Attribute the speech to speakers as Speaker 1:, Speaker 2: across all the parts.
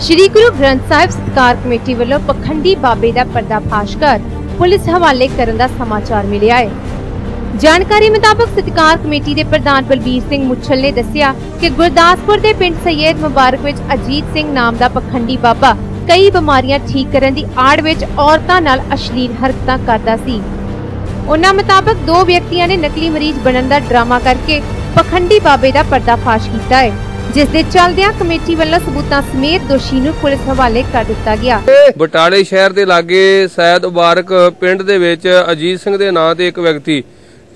Speaker 1: ਸ਼੍ਰੀ ਗੁਰੂ ਗ੍ਰੰਥ ਸਾਹਿਬ ਸਤਕਾਰ ਕਮੇਟੀ ਵੱਲੋਂ ਪਖੰਡੀ ਬਾਬੇ ਦਾ ਪਰਦਾਫਾਸ਼ ਕਰ ਪੁਲਿਸ ਹਵਾਲੇ ਕਰਨ ਦਾ ਸਮਾਚਾਰ ਮਿਲਿਆ ਹੈ। ਜਾਣਕਾਰੀ ਮੁਤਾਬਕ ਸਤਿਕਾਰ ਕਮੇਟੀ ਦੇ ਪ੍ਰਧਾਨ ਬਲਬੀਰ ਸਿੰਘ ਮੁੱਛਲ ਨੇ ਦੱਸਿਆ ਕਿ ਗੁਰਦਾਸਪੁਰ ਦੇ ਪਿੰਡ ਸੈਯਦ ਮੁਬਾਰਕ ਵਿੱਚ ਅਜੀਤ ਸਿੰਘ ਨਾਮ ਦਾ ਪਖੰਡੀ ਬਾਬਾ ਕਈ ਬਿਮਾਰੀਆਂ ਠੀਕ ਕਰਨ ਦੀ ਆੜ ਵਿੱਚ ਔਰਤਾਂ ਨਾਲ ਅਸ਼ਲੀਲ ਹਰਕਤਾਂ ਕਰਦਾ ਸੀ। ਉਹਨਾਂ ਮੁਤਾਬਕ ਦੋ ਵਿਅਕਤੀਆਂ ਨੇ ਨਕਲੀ ਮਰੀਜ਼ ਬਣਨ ਦਾ ਡਰਾਮਾ ਕਰਕੇ ਪਖੰਡੀ ਬਾਬੇ ਦਾ ਪਰਦਾਫਾਸ਼ ਕੀਤਾ ਹੈ। ਜਿਸ ਦੇ ਚੱਲਦਿਆਂ ਕਮੇਟੀ ਵੱਲੋਂ ਸਬੂਤਾਂ ਸਮੇਤ ਦੋਸ਼ੀ ਨੂੰ ਪੁਲਿਸ ਹਵਾਲੇ ਕਰ ਦਿੱਤਾ ਗਿਆ।
Speaker 2: ਬਟਾਲੇ ਸ਼ਹਿਰ ਦੇ ਲਾਗੇ ਸੈਦ ਮੁਬਾਰਕ ਪਿੰਡ ਦੇ ਵਿੱਚ ਅਜੀਤ ਸਿੰਘ ਦੇ ਨਾਂ ਤੇ ਇੱਕ ਵਿਅਕਤੀ,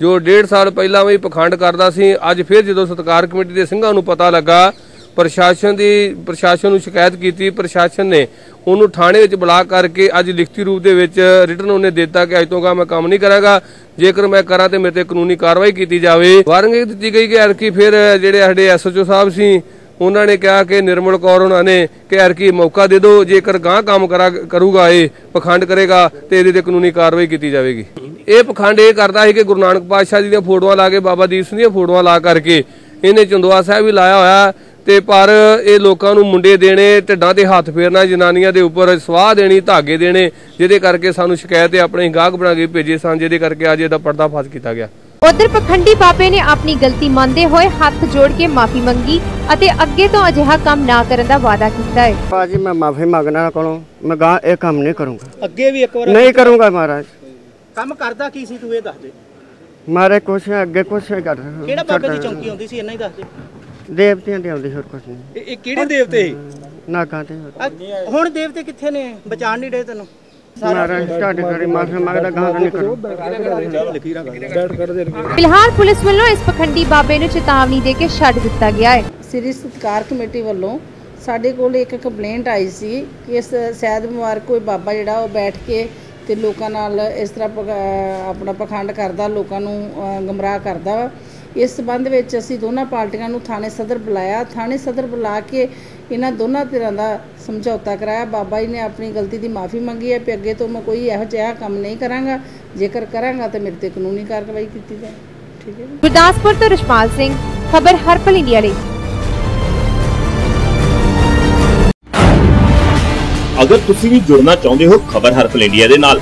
Speaker 2: ਜੋ ਡੇਢ ਸਾਲ ਪਹਿਲਾਂ ਵੀ ਪਖੰਡ ਕਰਦਾ ਸੀ, ਅੱਜ ਫਿਰ ਜਦੋਂ ਸਤਕਾਰ ਕਮੇਟੀ ਦੇ ਸਿੰਘਾਂ ਨੂੰ ਪਤਾ ਲੱਗਾ ਪ੍ਰਸ਼ਾਸਨ ਦੀ, ਪ੍ਰਸ਼ਾਸਨ ਨੂੰ ਸ਼ਿਕਾਇਤ ਕੀਤੀ, ਪ੍ਰਸ਼ਾਸਨ ਨੇ ਉਹਨੂੰ ਥਾਣੇ ਵਿੱਚ ਬੁਲਾ ਕਰਕੇ ਅੱਜ ਲਿਖਤੀ ਰੂਪ ਦੇ ਵਿੱਚ ਰਿਟਨ ਉਹਨੇ ਦਿੱਤਾ ਕਿ ਅੱਜ ਤੋਂ ਗਾ ਮੈਂ ਕੰਮ ਨਹੀਂ ਕਰਾਂਗਾ, ਜੇਕਰ ਮੈਂ ਕਰਾਂ ਤੇ ਮੇਰੇ ਤੇ ਕਾਨੂੰਨੀ ਕਾਰਵਾਈ ਕੀਤੀ ਜਾਵੇ। ਵਾਰਨਿੰਗ ਇਹ ਦਿੱਤੀ ਗਈ ਕਿ ਐਰਕੀ ਫਿਰ ਜਿਹੜੇ ਸਾਡੇ ਐਸਐਚਓ ਸਾਹਿਬ ਸੀ, ਉਹਨਾਂ ਨੇ ਕਿਹਾ ਕਿ ਨਿਰਮਲ ਕੌਰ ਉਹਨਾਂ ਨੇ ਕਿ ਐਰਕੀ ਮੌਕਾ ਦੇ ਦਿਓ, ਜੇਕਰ ਗਾਂ ਕੰਮ ਕਰਾ, ਕਰੂਗਾ ਇਹ, ਪਖੰਡ ਕਰੇਗਾ ਤੇ ਇਹਦੇ ਤੇ ਕਾਨੂੰਨੀ ਕਾਰਵਾਈ ਕੀਤੀ ਜਾਵੇਗੀ। ਇਹ ਪਖੰਡ ਇਹ ਕਰਦਾ ਸੀ ਕਿ ਗੁਰੂ ਨਾਨਕ ਪਾਤਸ਼ਾਹ ਜੀ ਦੀਆਂ ਫੋਟੋਆਂ ਲਾ ਕੇ, ਬਾਬਾ ਦੀਪ ਸਿੰਘ ਦੀਆਂ ਫੋਟੋਆਂ ਲਾ ਕਰਕੇ, ਇਹਨੇ ਚੰਦੋਆ ਸਾਹਿਬ ਵੀ ਲਾਇਆ ਹੋਇਆ ਤੇ ਪਰ ਇਹ ਲੋਕਾਂ ਨੂੰ ਮੁੰਡੇ ਦੇਣੇ ਢਿੱਡਾਂ ਤੇ ਹੱਥ ਫੇਰਨਾ ਜਨਾਨੀਆਂ ਦੇ ਉੱਪਰ ਸਵਾਹ ਦੇਣੀ ਧਾਗੇ ਦੇਣੇ ਜਿਹਦੇ ਕਰਕੇ ਸਾਨੂੰ ਸ਼ਿਕਾਇਤ ਆਪਣੇ ਗਾਹਕ ਬਣਾ ਕੇ ਭੇਜੇ ਸਨ ਜਿਹਦੇ ਕਰਕੇ ਅੱਜ ਇਹਦਾ ਪਰਦਾਫਾਸ਼ ਕੀਤਾ ਗਿਆ।
Speaker 1: ਉਧਰ ਪਖੰਡੀ ਬਾਬੇ ਨੇ ਆਪਣੀ ਗਲਤੀ ਮੰਨਦੇ ਹੋਏ ਹੱਥ ਜੋੜ ਕੇ ਮਾਫੀ ਮੰਗੀ ਅਤੇ ਅੱਗੇ ਤੋਂ ਅਜਿਹਾ ਕੰਮ ਨਾ ਕਰਨ ਦਾ ਵਾਅਦਾ ਕੀਤਾ ਹੈ।
Speaker 3: ਬਾਜੀ ਮੈਂ ਮਾਫੀ ਮੰਗਣਾ ਕੋਲੋਂ ਮੈਂ ਗਾਂ ਇਹ ਕੰਮ ਨਹੀਂ ਕਰੂੰਗਾ।
Speaker 4: ਅੱਗੇ ਵੀ ਇੱਕ ਵਾਰ
Speaker 3: ਨਹੀਂ ਕਰੂੰਗਾ ਮਹਾਰਾਜ।
Speaker 4: ਕੰਮ ਕਰਦਾ ਕੀ ਸੀ ਤੂੰ ਇਹ ਦੱਸ ਦੇ।
Speaker 3: ਮਾਰੇ ਕੁਛ ਅੱਗੇ ਕੁਛ ਨਹੀਂ ਕਰ
Speaker 4: ਕਿਹੜਾ ਬਾਬੇ ਦੀ ਚੌਂਕੀ ਆਉਂਦੀ ਸੀ ਇੰਨਾ ਹੀ ਦੱਸ ਦੇ।
Speaker 3: ਦੇਵਤਿਆਂ ਦੇ ਆਉਂਦੀ ਹੋਰ ਕੁਛ ਨਹੀਂ।
Speaker 4: ਇਹ ਕਿਹੜੇ ਦੇਵਤੇ
Speaker 3: ਨਾਗਾਂ ਤੇ। ਹੋਰ।
Speaker 4: ਹੁਣ ਦੇਵਤੇ ਕਿੱਥੇ ਨੇ? ਬਚਾਣ ਨਹੀਂ ਰਹੇ ਤੈਨੂੰ?
Speaker 3: ਮਹਾਰਾਜ ਤੁਹਾਡੀ ਕਰੀ ਮਾਫੀ ਮੰਗਦਾ ਗਾਂ ਤੋਂ ਨਹੀਂ ਕਰੂੰ।
Speaker 1: ਫਿਲਹਾਲ ਪੁਲਿਸ ਵੱਲੋਂ ਇਸ ਪਖੰਡੀ ਬਾਬੇ ਨੂੰ ਚੇਤਾਵਨੀ ਦੇ ਕੇ ਛੱਡ ਦਿੱਤਾ ਗਿਆ ਹੈ।
Speaker 5: ਸ੍ਰੀ ਸਤਕਾਰ ਕਮੇਟੀ ਵੱਲੋਂ ਸਾਡੇ ਕੋਲ ਇੱਕ ਕੰਪਲੇਂਟ ਆਈ ਸੀ ਕਿ ਇਸ ਸੈਦ ਮੁਬਾਰਕ ਕੋਈ ਬਾਬਾ ਜਿਹੜਾ ਉਹ ਬੈਠ ਕੇ ਤੇ ਲੋਕਾਂ ਨਾਲ ਇਸ ਤਰ੍ਹਾਂ ਪਖ- ਆਪਣਾ ਪਖੰਡ ਕਰਦਾ ਲੋਕਾਂ ਨੂੰ ਅ, ਗਮਰਾਹ ਕਰਦਾ ਵਾ। ਇਸ ਸਬੰਧ ਵਿੱਚ ਅਸੀਂ ਦੋਨਾਂ ਪਾਰਟੀਆਂ ਨੂੰ ਥਾਣੇ ਸਦਰ ਬੁਲਾਇਆ। ਥਾਣੇ ਸਦਰ ਬੁਲਾ ਕੇ ਇਹਨਾਂ ਦੋਨਾਂ ਧਿਰਾਂ ਦਾ ਸਮਝੌਤਾ ਕਰਾਇਆ। ਬਾਬਾ ਜੀ ਨੇ ਆਪਣੀ ਗਲਤੀ ਦੀ ਮਾਫੀ ਮੰਗੀ ਹੈ ਕਿ ਅੱਗੇ ਤੋਂ ਮੈਂ ਕੋਈ ਇਹੋ ਜਿਹਾ ਕੰਮ ਨਹੀਂ ਕਰਾਂਗਾ। ਜੇਕਰ ਕਰਾਂਗਾ ਤਾਂ ਮੇਰੇ ਤੇ ਕਾਨੂੰਨੀ ਕਾਰਵਾਈ ਕੀਤੀ ਜਾਏ। ਠੀਕ ਹੈ ਜੀ।
Speaker 1: ਗੁਰਦਾਸਪੁਰ ਤੋਂ ਰਸ਼ਪਾਲ ਸਿੰਘ ਖਬਰ ਹਰਪਲ ਇੰਡੀਆ ਲਈ।
Speaker 6: ਅਗਰ ਤੁਸੀਂ ਵੀ ਜੁੜਨਾ ਚਾਹੁੰਦੇ ਹੋ ਖਬਰ ਹਰਪਲ ਇੰਡੀਆ ਦੇ ਨਾਲ।